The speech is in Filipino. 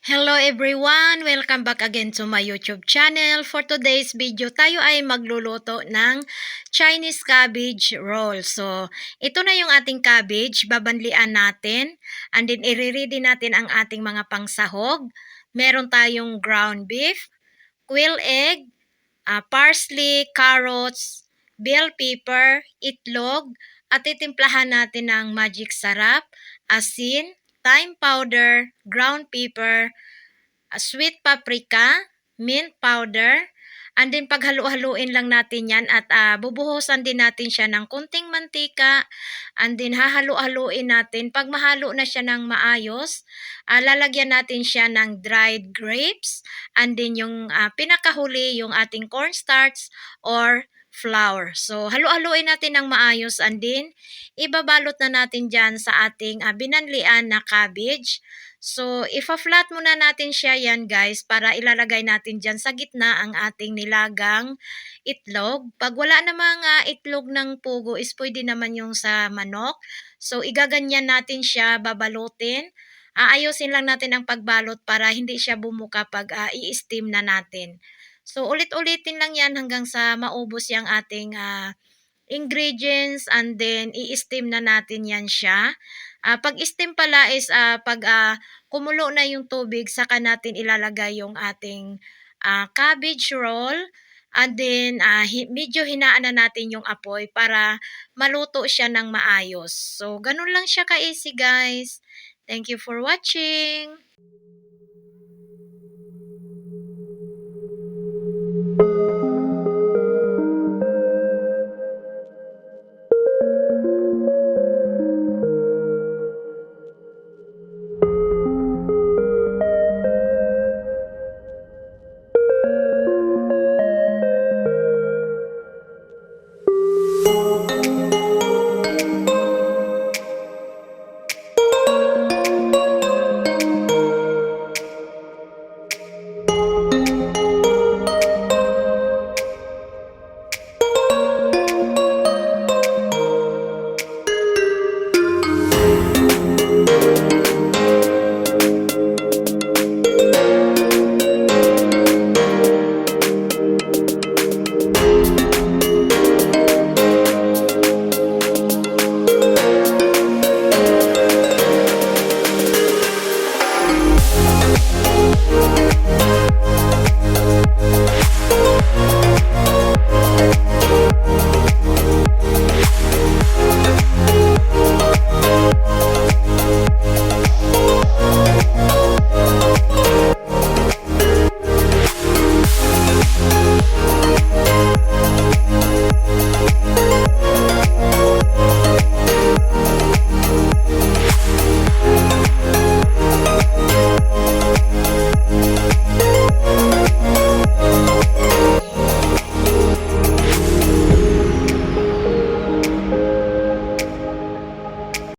Hello everyone! Welcome back again to my YouTube channel. For today's video, tayo ay magluluto ng Chinese cabbage roll. So, ito na yung ating cabbage. Babanlian natin. And then, i-ready natin ang ating mga pangsahog. Meron tayong ground beef, quail egg, uh, parsley, carrots, bell pepper, itlog, at titimplahan natin ng magic sarap, asin, thyme powder, ground pepper, sweet paprika, mint powder, and then paghalu-haluin lang natin yan at uh, bubuhusan din natin siya ng kunting mantika and then hahalu-haluin natin. Pag mahalo na siya ng maayos, uh, lalagyan natin siya ng dried grapes and then yung uh, pinakahuli yung ating cornstarch or flour. So, halu-haluin natin ng maayos and then ibabalot na natin dyan sa ating uh, binanlian na cabbage. So, ifa-flat muna natin siya yan guys para ilalagay natin dyan sa gitna ang ating nilagang itlog. Pag wala namang uh, itlog ng pugo is pwede naman yung sa manok. So, igaganyan natin siya, babalutin. Aayusin lang natin ang pagbalot para hindi siya bumuka pag uh, i-steam na natin. So, ulit-ulitin lang yan hanggang sa maubos yung ating uh, ingredients and then i-steam na natin yan siya. Uh, pag steam pala is uh, pag uh, kumulo na yung tubig, saka natin ilalagay yung ating uh, cabbage roll. And then, uh, hi- medyo hinaan na natin yung apoy para maluto siya ng maayos. So, ganun lang siya ka-easy guys. Thank you for watching.